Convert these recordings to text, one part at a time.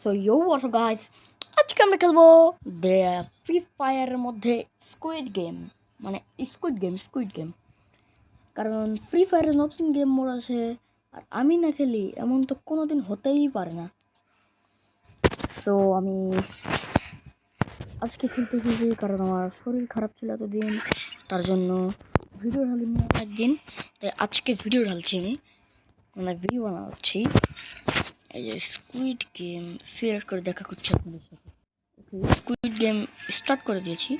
So you what's guys আজকে আমরা খেলব ফ্রি ফায়ারের মধ্যে স্কুইড গেম মানে স্কুইড গেম স্কুইড গেম কারণ ফ্রি ফায়ারের নতুন গেম মোড আছে, আর আমি না খেলি, এমন তো কোনো দিন হতেই পারে না। সো আমি আজকে খেলতে খেলছি কারণ আমার শরীর খারাপ ছিল এতদিন, তার জন্য ভিডিও ঢালিনি একদিন। তাই আজকে ভিডিও ঢালছি আমি মানে ভিডিও বানাচ্ছি। স্কুইড গেম সিলেক্ট করে দেখা করছি আপনাদের সাথে। স্কুইড গেম স্টার্ট করে দিয়েছি।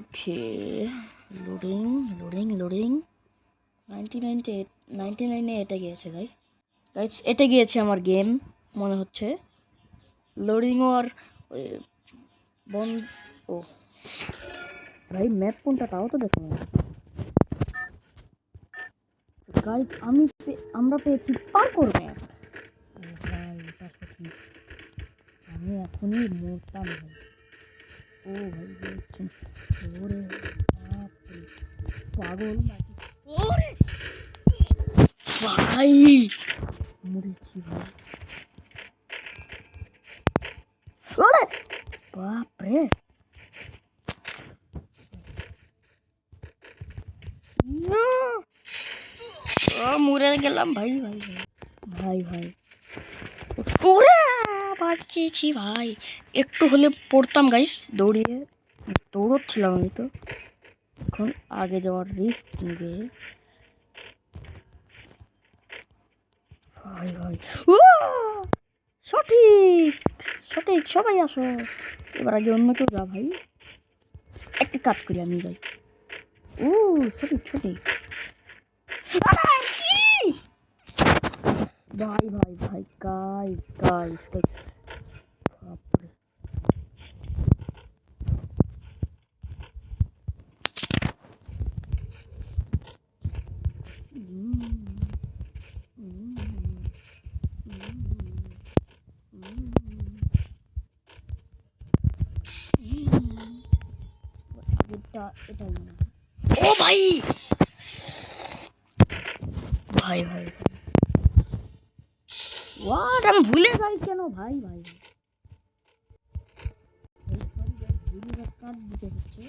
Okay loading loading loading ninety ninety eight ninety নাইনে এটা গিয়েছে গাইস গাইস এটা গিয়েছে আমার গেম মনে হচ্ছে। লোডিংও আর ওই বন ও। ভাই ম্যাপ কোনটা? তাও তো দেখো গাইস আমি আমরা পেয়েছি পার্কোর ম্যাপ আমি এখনই মরতাম ভাই। ও ভাই দেখছেন? ওরে পাগল ওরে! ভাই মরেছি ভাই। ওরে! বাপরে না মরে গেলাম ভাই ভাই ভাই ভাই ওরে বাঁচিয়েছি ভাই একটু হলে পড়তাম গাইস দৌড়িয়ে দৌড়চ্ছিলাম আমি তো এখন আগে যাওয়ার রিস্ক নিবে ভাই ভাই ও সঠিক সঠিক সবাই আসো এবার আগে অন্য কেউ যা ভাই একটা কাজ করি আমি ভাই ও সঠিক সঠিক আরে, কি? ভাই ভাই ভাই গাইস গাইস গাইস বাপরে উম, উম, উম, উম, উম। আগেরটা এটাই মনে হয়। ও ভাই ভাই ভাই হোয়াট আমি ভুলে যাই কেন ভাই ভাই কাট দিতে হচ্ছে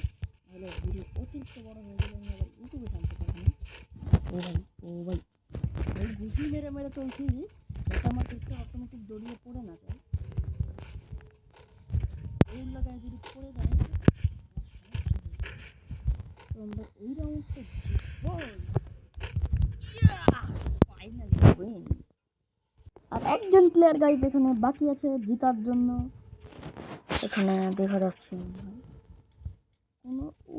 নাহলে ভিডিও অতিরিক্ত বড় হয়ে গেলে আমি আবার ইউটিউবে টানতে ও ভাই ও ভাই এই ঘুষি মেরে মেরে চলছি যাতে আমার টিকটা অটোমেটিক দড়িয়ে পড়ে না যায় এই লাগায় যদি পড়ে যায়। তো আমরা এই রাউন্ডটা প্লেয়ার গাইজ এখানে বাকি আছে জিতার জন্য, এখানে দেখা যাচ্ছে।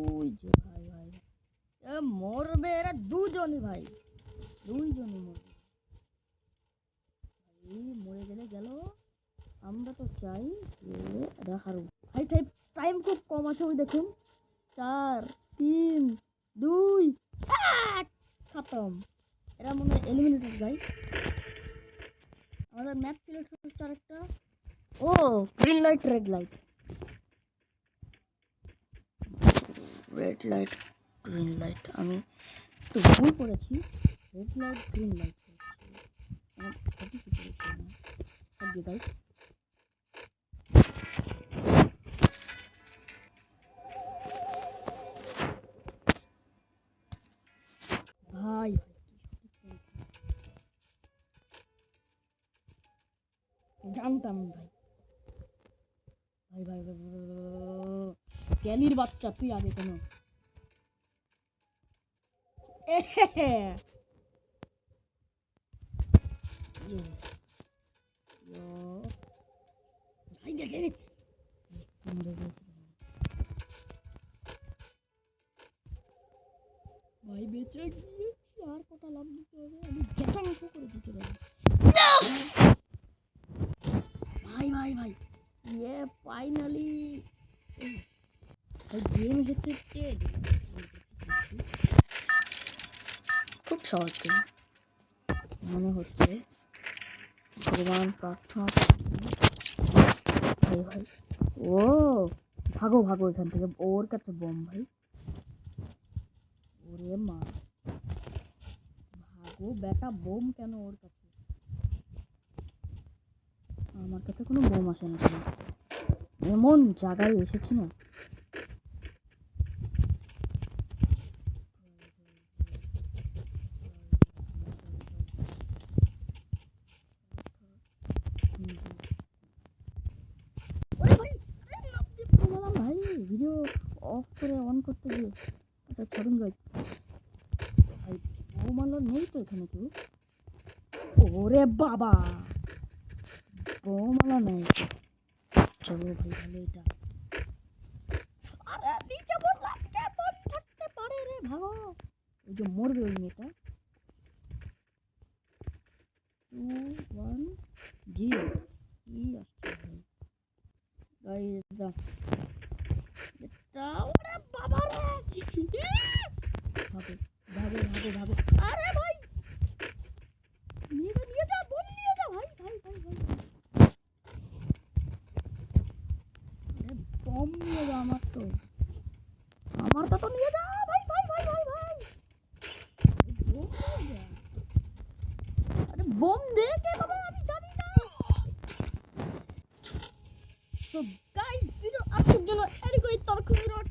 ওই যে ভাই ভাই। এ, মরবে এরা দুজনই ভাই। দুইজনই মরবে। মরে গেলে গেল। আমরা তো চাই যে এরা হারুক। ভাই টাইম খুব কম আছে, ওই দেখুন। চার, তিন, দুই এক খতম। এরা মনে হয় এলিমিনেটেড গাইজ আমাদের ম্যাপ সিলেক্ট করতে আরেকটা ও green light red light red light green light আমি একটু ভুল করেছি। Red light green light guys ভাই জানতাম ভাই ভাই ভাই ভাই ভাই, ভাই, ভাই, ক্যালির বাচ্চা তুই আগে কেন এহেহে। ইয়ো, ইয়ো। ভাই দেখে রে। সুন্দর হয়েছে ভাই। ভাই বেঁচে গিয়েছি আর কটা লাভ দিতে হবে আমি জ্যাঠাং করে দিতে পারি ভাই ভাই ভাই ইয়ে ফাইনালি গেম হচ্ছে টেড খুব সহজ। মনে হচ্ছে ভগবান প্রার্থনা ভাই ভাই। ও, ভাগো ভাগো এখান থেকে। ওর কাছে বম, ভাই। ওরে মা। ভাগ, বেটা, বোম কেন ওর কাছে? আমার কাছে কোনো বোম আসে না। এমন জায়গায় এসেছি না ওরে ভাই, আরে লাফ দিয়ে পড়ে গেলাম ভাই ভিডিও অফ করে অন করতে গিয়ে একটা ছড়ুন গাই ভাই, বৌমালা নেই তো এখানে কেউ? ওরে বাবা! বৌমালা নেই। চলো ভাই ভালো এটা। আরে রে ভাগো। ওই যে মরবে ওই মেয়েটা। টু ওয়ান জিরো কি আসছে ভাই? এটা ওরে বাবা রে। ভাবো ভাবো ভাবো ভাবো। আরে ভাই। নিয়ে নিয়ে যা বল নিয়ে যা। ভাই ভাই ভাই নিয়ে যা আমার তো। আমারটা তো নিয়ে যা। ভাই ভাই ভাই ভাই ভাই। আরে বম দে বাবা আমি জানি না। তো guys Arkadaşlar ergo iddialı kızlar